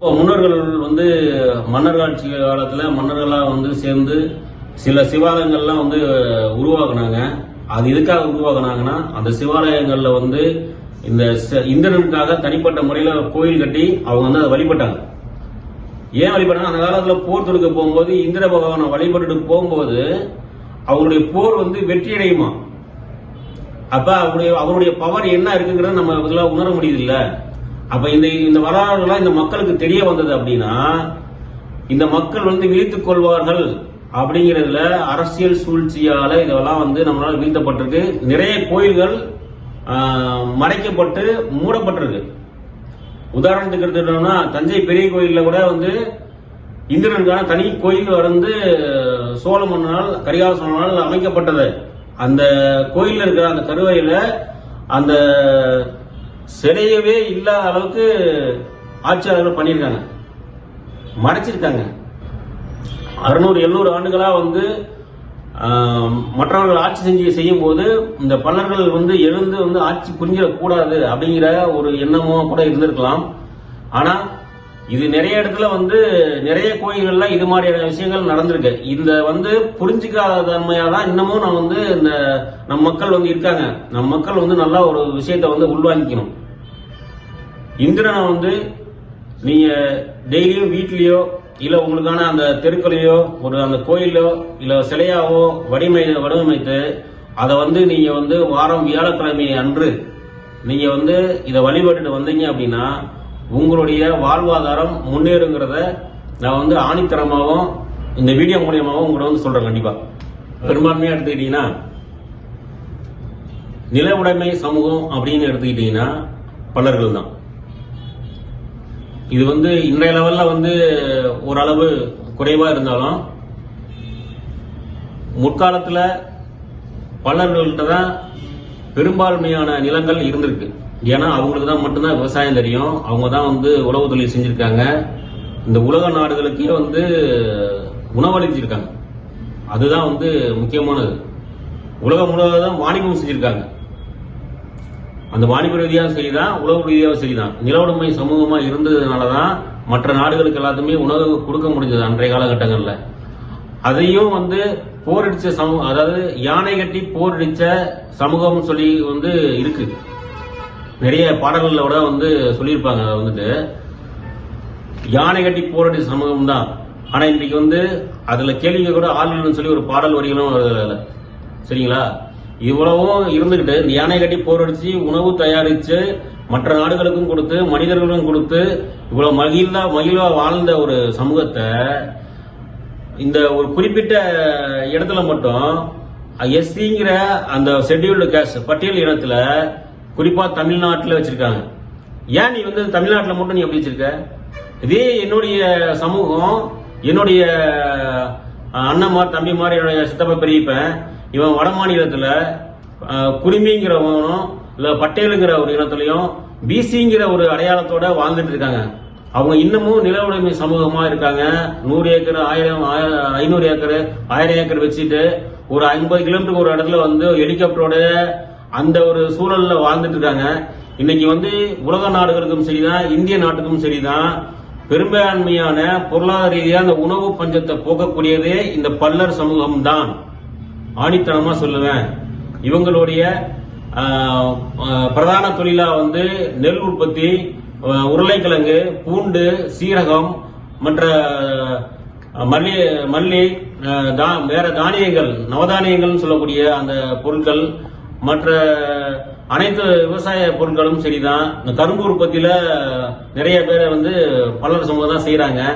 இப்போ முன்னோர்கள் வந்து மன்னர் ஆட்சி காலத்துல மன்னர்களா வந்து சேர்ந்து சில சிவாலயங்கள்லாம் வந்து உருவாக்குனாங்க. அது எதுக்காக உருவாக்குனாங்கன்னா அந்த சிவாலயங்கள்ல வந்து இந்த ச- இந்திரனுக்காக தனிப்பட்ட முறையில கோயில் கட்டி அவங்க வந்து அதை வழிபட்டாங்க. ஏன் வழிபட்டாங்க அந்த காலத்துல போர் தொடுக்க போகும்போது இந்திர பகவானை வழிபட்டுட்டு போகும்போது அவங்களுடைய போர் வந்து வெற்றி அடையுமா அப்ப அவருடைய அவருடைய பவர் என்ன இருக்குங்கிறத நம்ம இதெல்லாம் உணர முடியுது இல்லை அப்ப இந்த இந்த வரலாறுலாம் இந்த மக்களுக்கு தெரிய வந்தது அப்படின்னா இந்த மக்கள் வந்து வீழ்த்துக் கொள்வார்கள் அப்படிங்கிறதுல அரசியல் சூழ்ச்சியால இதெல்லாம் வந்து நம்மளால் வீழ்த்தப்பட்டிருக்கு. நிறைய கோயில்கள் மறைக்கப்பட்டு மூடப்பட்டிருக்கு. உதாரணத்துக்கு எடுத்துட்டோம்னா தஞ்சை பெரிய கோயில்ல கூட வந்து இந்திரனுக்கான தனி கோயில் வந்து சோழ மன்னனால் கரிகால சோழனால் அமைக்கப்பட்டது. அந்த கோயிலில் இருக்கிற அந்த கருவறையில அந்த சிலையவே இல்லாத அளவுக்கு ஆட்சியாளர்கள் பண்ணியிருக்காங்க. மறைச்சிருக்காங்க. அறுநூறு எழுநூறு ஆண்டுகளாக வந்து மற்றவர்கள் ஆட்சி செஞ்சு செய்யும் போது இந்த பல்லர்கள் வந்து எழுந்து வந்து ஆட்சி புரிஞ்சிடக்கூடாது அப்படிங்கிற ஒரு எண்ணமும் கூட இருந்திருக்கலாம். ஆனால் இது நிறைய இடத்துல வந்து நிறைய கோயில்கள்ல இது மாதிரியான விஷயங்கள் நடந்திருக்கு. இந்த வந்து புரிஞ்சுக்காத தன்மையா தான் இன்னமும் நான் வந்து இந்த நம் மக்கள் வந்து இருக்காங்க. நம் மக்கள் வந்து நல்லா ஒரு விஷயத்தை வந்து உள்வாங்கிக்கணும். இந்திரனை வந்து நீங்க டெய்லியும் வீட்லயோ இல்ல உங்களுக்கான அந்த தெருக்களையோ ஒரு அந்த கோயிலோ இல்ல சிலையாவோ வடிமை வடிவமைத்து அதை வந்து நீங்க வந்து வாரம் வியாழக்கிழமை அன்று நீங்க வந்து இதை வழிபட்டுட்டு வந்தீங்க அப்படின்னா உங்களுடைய வாழ்வாதாரம் முன்னேறுங்கிறத நான் வந்து ஆணித்தரமாகவும் இந்த வீடியோ மூலியமாகவும் உங்களை வந்து சொல்கிறேன் கண்டிப்பாக பெரும்பான்மையாக எடுத்துக்கிட்டீங்கன்னா நில உடைமை சமூகம் அப்படின்னு எடுத்துக்கிட்டீங்கன்னா பலர்கள் தான் இது வந்து இன்றைய லெவலில் வந்து ஓரளவு குறைவாக இருந்தாலும் முற்காலத்தில் பல்லர்கள்ட்ட தான் பெரும்பான்மையான நிலங்கள் இருந்திருக்கு. ஏன்னா அவங்களுக்கு தான் மட்டும்தான் விவசாயம் தெரியும். அவங்க தான் வந்து உழவு தொழில் செஞ்சுருக்காங்க. இந்த உலக நாடுகளுக்கே வந்து உணவளிச்சிருக்காங்க. அதுதான் வந்து முக்கியமானது. உலகம் முழுவதும் வாணிபம் செஞ்சுருக்காங்க. அந்த வாணிப ரீதியாக சரிதான் உழவு ரீதியாக சரிதான். நிலவுடைமை சமூகமா இருந்ததுனால தான் மற்ற நாடுகளுக்கு எல்லாத்துமே உணவு கொடுக்க முடிஞ்சது அன்றைய காலகட்டங்களில். அதையும் வந்து போரடிச்ச சமூகம் அதாவது யானை கட்டி போரடிச்ச சமூகம் சொல்லி வந்து இருக்கு. நிறைய பாடல்கள்ல கூட வந்து சொல்லியிருப்பாங்க அதை வந்துட்டு யானை கட்டி போராடி சமூகம் தான் ஆனா இன்னைக்கு வந்து அதுல கேள்விங்க கூட ஆளுநர்னு சொல்லி ஒரு பாடல் வரிகளும் வருது சரிங்களா? இவ்வளவும் இருந்துகிட்டு இந்த யானை கட்டி போரடிச்சு உணவு தயாரிச்சு மற்ற நாடுகளுக்கும் கொடுத்து மனிதர்களுக்கும் கொடுத்து இவ்வளவு மகிழ்ந்தா மகிழ்வா வாழ்ந்த ஒரு சமூகத்தை இந்த ஒரு குறிப்பிட்ட இடத்துல மட்டும் எஸ்சிங்கிற அந்த ஷெட்யூல்டு கேஸ்ட் பட்டியல் இடத்துல குறிப்பாக தமிழ்நாட்டில் வச்சிருக்காங்க. ஏன் நீ வந்து தமிழ்நாட்டில் மட்டும் நீ எப்படி வச்சிருக்க? இதே என்னுடைய சமூகம் என்னுடைய அண்ணன்மார் தம்பிமார் என்னுடைய சித்தப்பா பெரியப்பன் இவன் வட மாநிலத்தில் குருமிங்கிறவனும் இல்லை பட்டேலுங்கிற ஒரு இனத்துலையும் பிசிங்கிற ஒரு அடையாளத்தோட வாழ்ந்துட்டு இருக்காங்க. அவங்க இன்னமும் நில உடைமை சமூகமா இருக்காங்க. நூறு ஏக்கர் ஆயிரம் ஐநூறு ஏக்கர் ஆயிரம் ஏக்கர் வச்சுட்டு ஒரு ஐம்பது கிலோமீட்டருக்கு ஒரு இடத்துல வந்து ஹெலிகாப்டரோட அந்த ஒரு சூழல்ல வாழ்ந்துட்டு இருக்காங்க. இன்னைக்கு வந்து உலக நாடுகளுக்கும் சரிதான் இந்திய நாட்டுக்கும் சரிதான். பெரும்பான்மையான பொருளாதார ரீதியா அந்த உணவு பஞ்சத்தை போக்கக்கூடியதே இந்த பல்லர் சமூகம் தான் ஆணித்தனமா சொல்லுவேன். இவங்களுடைய பிரதான தொழிலா வந்து நெல் உற்பத்தி உருளைக்கிழங்கு பூண்டு சீரகம் மற்ற மல்லி மல்லி தா- வேற தானியங்கள் நவதானியங்கள்னு சொல்லக்கூடிய அந்த பொருட்கள் மற்ற அனைத்து விவசாய பொருட்களும் சரிதான். இந்த கரும்பு உற்பத்தியில நிறைய பேரை வந்து பல்லர் சமூகம் தான் செய்யறாங்க